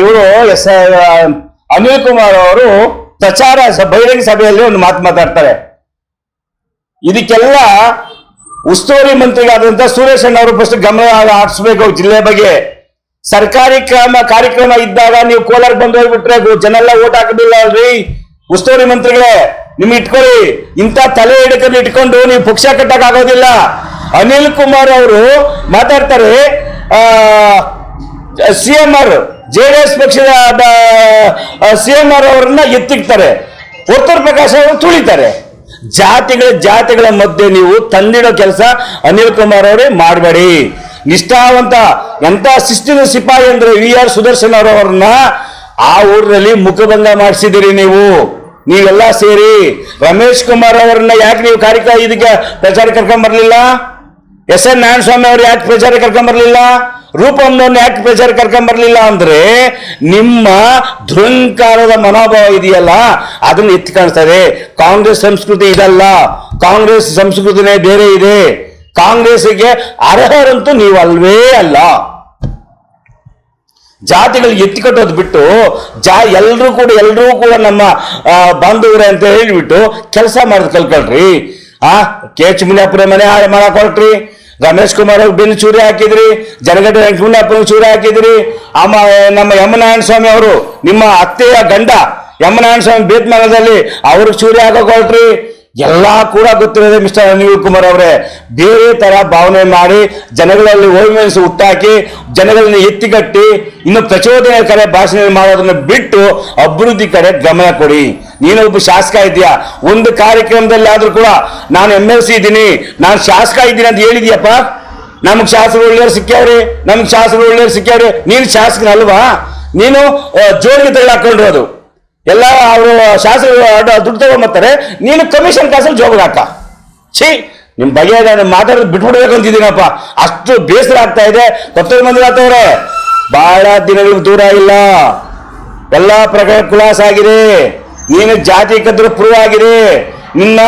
ಇವರು ಎಸ್ ಅನಿಲ್ ಕುಮಾರ್ ಅವರು ಪ್ರಚಾರ ಬಹಿರಂಗ ಸಭೆಯಲ್ಲಿ ಒಂದು ಮಾತು ಮಾತಾಡ್ತಾರೆ. ಇದಕ್ಕೆಲ್ಲ ಉಸ್ತುವಾರಿ ಮಂತ್ರಿಗಳಾದಂತ ಸುರೇಶ್ ಅಣ್ಣ ಅವರು ಫಸ್ಟ್ ಗಮನ ಆಡಿಸ್ಬೇಕು ಜಿಲ್ಲೆ ಬಗ್ಗೆ. ಸರ್ಕಾರಿ ಕ್ರಮ, ಕಾರ್ಯಕ್ರಮ ಇದ್ದಾಗ ನೀವು ಕೋಲಾರ ಬಂದು ಹೋಗ್ಬಿಟ್ರೆ ಜನ ಎಲ್ಲ ಓಟ್ ಹಾಕದಿಲ್ಲ ಅಲ್ರಿ. ಉಸ್ತುವಾರಿ ಮಂತ್ರಿಗಳೇ ನಿಮ್ ಇಟ್ಕೊಳ್ಳಿ. ಇಂಥ ತಲೆ ಹಿಡ್ಕೊಂಡು ಇಟ್ಕೊಂಡು ನೀವು ಪಕ್ಷ ಕಟ್ಟಕ್ ಆಗೋದಿಲ್ಲ ಅನಿಲ್ ಕುಮಾರ್ ಅವರು ಮಾತಾಡ್ತಾರೆ C M R J D S ಪಕ್ಷದ ಸಿ ಎಂ ಆರ್ ಅವರನ್ನ ಎತ್ತಿಕ್ತಾರೆ. ಉತ್ತರ ಪ್ರಕಾಶ್ ಅವರು ತುಳಿತಾರೆ. ಜಾತಿಗಳ ಜಾತಿಗಳ ಮಧ್ಯೆ ನೀವು ತಂದಿಡೋ ಕೆಲಸ ಅನಿಲ್ ಕುಮಾರ್ ಅವರೇ ಮಾಡಬೇಡಿ. ನಿಷ್ಠಾವಂತ, ಎಂತ ಶಿಸ್ತಿನ ಸಿಪಾಯಿ ಅಂದ್ರೆ ವಿ ಆರ್ ಸುದರ್ಶನ್ ಅವರವರನ್ನ ಆ ಊರಿನಲ್ಲಿ ಮುಖಭಂಗ ಮಾಡಿಸಿದಿರಿ ನೀವು. ನೀವೆಲ್ಲ ಸೇರಿ ರಮೇಶ್ ಕುಮಾರ್ ಅವರನ್ನ ಯಾಕೆ ನೀವು ಕಾರ್ಯಕ್ರಮ ಇದಕ್ಕೆ ಪ್ರಚಾರ ಕರ್ಕೊಂಡ್ ಬರಲಿಲ್ಲ ಎಸ್ ಎನ್ ನಾರಾಯಣಸ್ವಾಮಿ ಅವರು ಯಾಕೆ ಪ್ರಚಾರ ಕರ್ಕೊಂಡ್ ಬರ್ಲಿಲ್ಲ ರೂಪಮ್ಮನವ್ರನ್ನ ಯಾಕೆ ಪ್ರಚಾರ ಕರ್ಕೊಂಬರ್ಲಿಲ್ಲ ಅಂದ್ರೆ ನಿಮ್ಮ ಧೃಂಕಾರದ ಮನೋಭಾವ ಇದೆಯಲ್ಲ? ಅದನ್ನ ಎತ್ತಿ ಕಾಣಿಸ್ತಾರೆ ಕಾಂಗ್ರೆಸ್ ಸಂಸ್ಕೃತಿ ಇದಲ್ಲ. ಕಾಂಗ್ರೆಸ್ ಸಂಸ್ಕೃತಿನೇ ಬೇರೆ ಇದೆ. ಕಾಂಗ್ರೆಸ್ಗೆ ಅರ್ಹರಂತೂ ನೀವು ಅಲ್ವೇ ಅಲ್ಲ ಜಾತಿಗಳಿಗೆ ಎತ್ತಿಕಟ್ಟೋದು ಬಿಟ್ಟು ಜಾ ಎಲ್ಲರೂ ಕೂಡ ಎಲ್ಲರೂ ಕೂಡ ನಮ್ಮ ಬಾಂಧವ್ರೆ ಅಂತ ಹೇಳಿಬಿಟ್ಟು ಕೆಲಸ ಮಾಡೋದು ಕಲ್ಕೊಳ್ರಿ. ಆ, ಕೆ ಎಚ್ ಮನೆ ಹಾಳು ಮಾಡಕ್ ಹೊರಟ್ರಿ. ರಮೇಶ್ ಕುಮಾರ್ ಬೆನ್ನು ಚೂರಿ ಹಾಕಿದ್ರಿ ಜನಗಡ್ಡ ವೆಂಕಟಪ್ಪನಿಗೆ ಚೂರಿ ಹಾಕಿದ್ರಿ, ಅಮ್ಮ ನಮ್ಮ ಯಮನಾರಾಯಣ ಸ್ವಾಮಿ ಅವರು, ನಿಮ್ಮ ಅತ್ತೆಯ ಗಂಡ ಯಮನಾರಾಯಣ ಸ್ವಾಮಿ ಬೇತ್ಮಂಗಲದಲ್ಲಿ ಅವ್ರಿಗೆ ಚೂರಿ ಹಾಕೋಕೊಳ್ರಿ ಎಲ್ಲಾ ಕೂಡ ಗೊತ್ತಿರೋದೆ ಮಿಸ್ಟರ್ ಅನಿಲ್ ಕುಮಾರ್ ಅವರೇ. ಬೇರೆ ತರ ಭಾವನೆ ಮಾಡಿ ಜನಗಳಲ್ಲಿ ಓಮೆನ್ಸ್ ಹುಟ್ಟಾಕಿ, ಜನಗಳನ್ನ ಎತ್ತಿಗಟ್ಟಿ, ಇನ್ನು ಪ್ರಚೋದನೆ ಕಡೆ ಭಾಷಣ ಮಾಡೋದನ್ನ ಬಿಟ್ಟು ಅಭಿವೃದ್ಧಿ ಕಡೆ ಗಮನ ಕೊಡಿ. ನೀನೊಬ್ಬ ಶಾಸಕ ಇದೆಯಾ ಒಂದು ಕಾರ್ಯಕ್ರಮದಲ್ಲಿ ಆದ್ರೂ ಕೂಡ ನಾನು ಎಂ ಎಲ್ ಸಿ ಇದ್ದೀನಿ. ನಾನು ಶಾಸಕ ಇದ್ದೀನಿ ಅಂತ ಹೇಳಿದ್ಯಪ್ಪ. ನಮಗೆ ಶಾಸಕರು ಒಳ್ಳೆಯವ್ರು ಸಿಕ್ಕ್ಯಾವ್ರಿ? ನಮ್ಗೆ ಶಾಸಕರು ಒಳ್ಳೆಯವ್ರು ಸಿಕ್ಕ್ಯಾವ್ರಿ? ನೀನು ಶಾಸಕನಲ್ವಾ? ನೀನು ಜೋಡಿಗೆ ಜೋಳಿಗೆ ಹಾಕೊಂಡಿರೋದು ಎಲ್ಲ ಅವರು ಶಾಸಕರು ದುಡ್ಡು ತಗೊಂಬರ್ತಾರೆ. ನೀನು ಕಮಿಷನ್ ಕಾಸಲ್ಲಿ ಜೋಬಿಗೆ ಹಾಕ. ಛೀ ನಿಮ್ಮ ನಾನು ಮಾತಾಡೋದು ಬಿಟ್ಬಿಡ್ಬೇಕು ಅಂತಿದ್ದೀನಪ್ಪ. ಅಷ್ಟು ಬೇಸರ ಆಗ್ತಾ ಇದೆ. ಕೊತ್ತೂರು ಮಂದಿ ಆತವ್ರೆ. ಬಹಳ ದಿನಗಳು ದೂರ ಇಲ್ಲ. ಎಲ್ಲ ಪ್ರಕಾರ ಖುಲಾಸ ಆಗಿದೆ. ನೀನು ಜಾತಿ ಕದ್ರೂ ಪ್ರೂವ್ ಆಗಿದೆ ನಿನ್ನ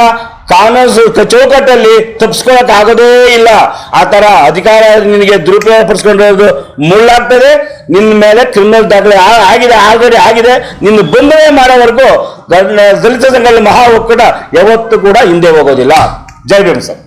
ಕಾನೂನು ಚೌಕಟ್ಟಲ್ಲಿ ತಪ್ಪಿಸ್ಕೊಳಕ್ ಆಗೋದೇ ಇಲ್ಲ. ಆ ತರ ಅಧಿಕಾರ ನಿನಗೆ ದುರುಪಯೋಗ ಪಡಿಸ್ಕೊಂಡಿರೋದು ಮುಳ್ಳಾಗ್ತದೆ. ನಿನ್ನ ಮೇಲೆ ಕ್ರಿಮಿನಲ್ ದಾಖಲೆ ಆಗಿದೆ, ಆಲ್ರೆಡಿ ಆಗಿದೆ. ನಿನ್ನ ಬಂದವೇ ಮಾಡೋವರೆಗೂ ದಲಿತ ಸಂಘಗಳ ಮಹಾ ಒಕ್ಕೂಟ ಯಾವತ್ತೂ ಕೂಡ ಹಿಂದೆ ಹೋಗೋದಿಲ್ಲ. ಜೈ ಭೀಮ್ ಸರ್.